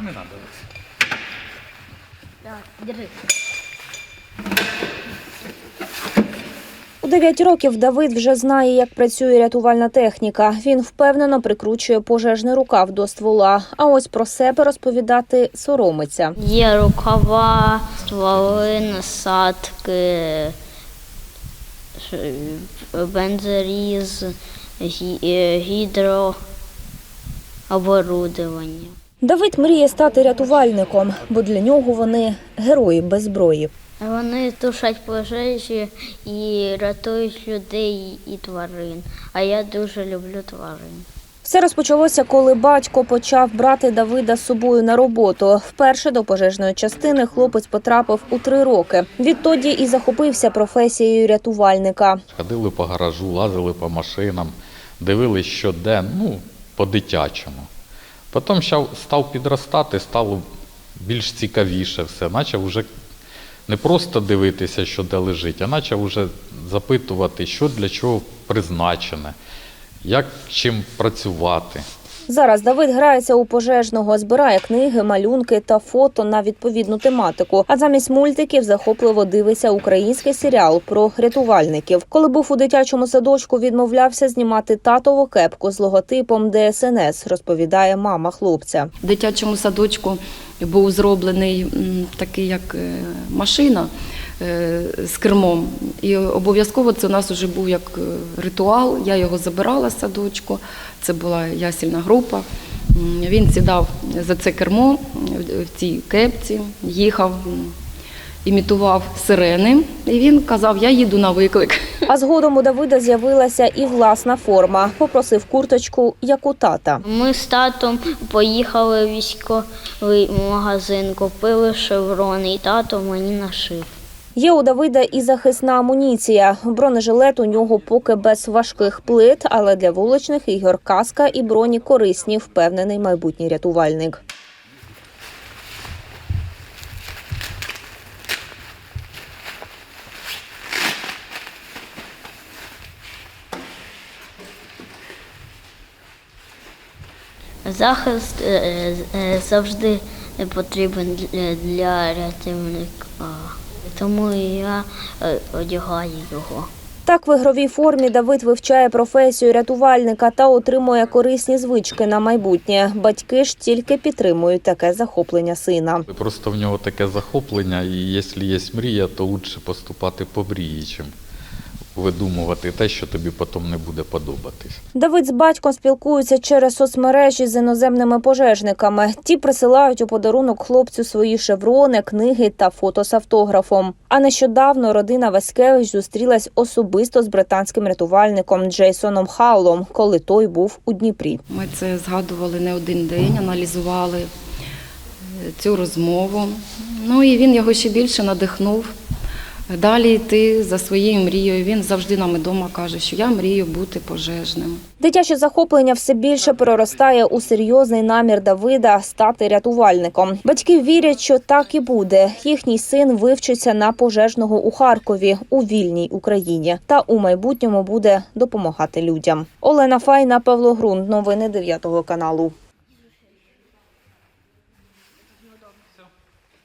Та не треба. Держи. У 9 років Давид вже знає, як працює рятувальна техніка. Він впевнено прикручує пожежний рукав до ствола. А ось про себе розповідати соромиться. Є рукава, стволи, насадки, бензоріз, е, гідро, оборудовання. Давид мріє стати рятувальником, бо для нього вони герої без зброї. Вони тушать пожежі і рятують людей і тварин. А я дуже люблю тварин. Все розпочалося, коли батько почав брати Давида з собою на роботу. Вперше до пожежної частини хлопець потрапив у три роки. Відтоді і захопився професією рятувальника. Ходили по гаражу, лазили по машинам, дивились щоденно, ну, по-дитячому. Потім став підростати, стало більш цікавіше все. Почав вже не просто дивитися, що де лежить, а почав вже запитувати, що для чого призначене, як чим працювати. Зараз Давид грається у пожежного, збирає книги, малюнки та фото на відповідну тематику. А замість мультиків захопливо дивиться український серіал про рятувальників. Коли був у дитячому садочку, відмовлявся знімати татову кепку з логотипом ДСНС, розповідає мама хлопця. В дитячому садочку був зроблений такий як е, машина з кермом. І обов'язково це у нас вже був як е, ритуал. Я його забирала з садочку. Це була ясільна група. Він сідав за це кермо в- в цій кепці, їхав, імітував сирени. І він казав: Я їду на виклик. А згодом у Давида з'явилася і власна форма. Попросив курточку, як у тата. Ми з татом поїхали в військовий магазин, купили шеврони, і тато мені нашив. Є у Давида і захисна амуніція. Бронежилет у нього поки без важких плит, але для вуличних ігор каска і броні корисні, впевнений майбутній рятувальник. Захист е, е, завжди потрібен для- рятівника, тому я е, одягаю його. Так в ігровій формі Давид вивчає професію рятувальника та отримує корисні звички на майбутнє. Батьки ж тільки підтримують таке захоплення сина. Просто в нього таке захоплення, і якщо є мрія, то краще поступати по мрії, чим видумувати те, що тобі потім не буде подобатись. Давид з батьком спілкуються через соцмережі з іноземними пожежниками. Ті присилають у подарунок хлопцю свої шеврони, книги та фото з автографом. А нещодавно родина Васькевич зустрілась особисто з британським рятувальником Джейсоном Хаулом, коли той був у Дніпрі. Ми це згадували не один день, аналізували е, цю розмову. Ну і він його ще більше надихнув. Далі йти за своєю мрією. Він завжди нам вдома каже, що я мрію бути пожежним. Дитяче захоплення все більше переростає у серйозний намір Давида стати рятувальником. Батьки вірять, що так і буде. Їхній син вивчиться на пожежного у Харкові у вільній Україні та у майбутньому буде допомагати людям. Олена Файна, Павло Грунт. Новини 9 каналу.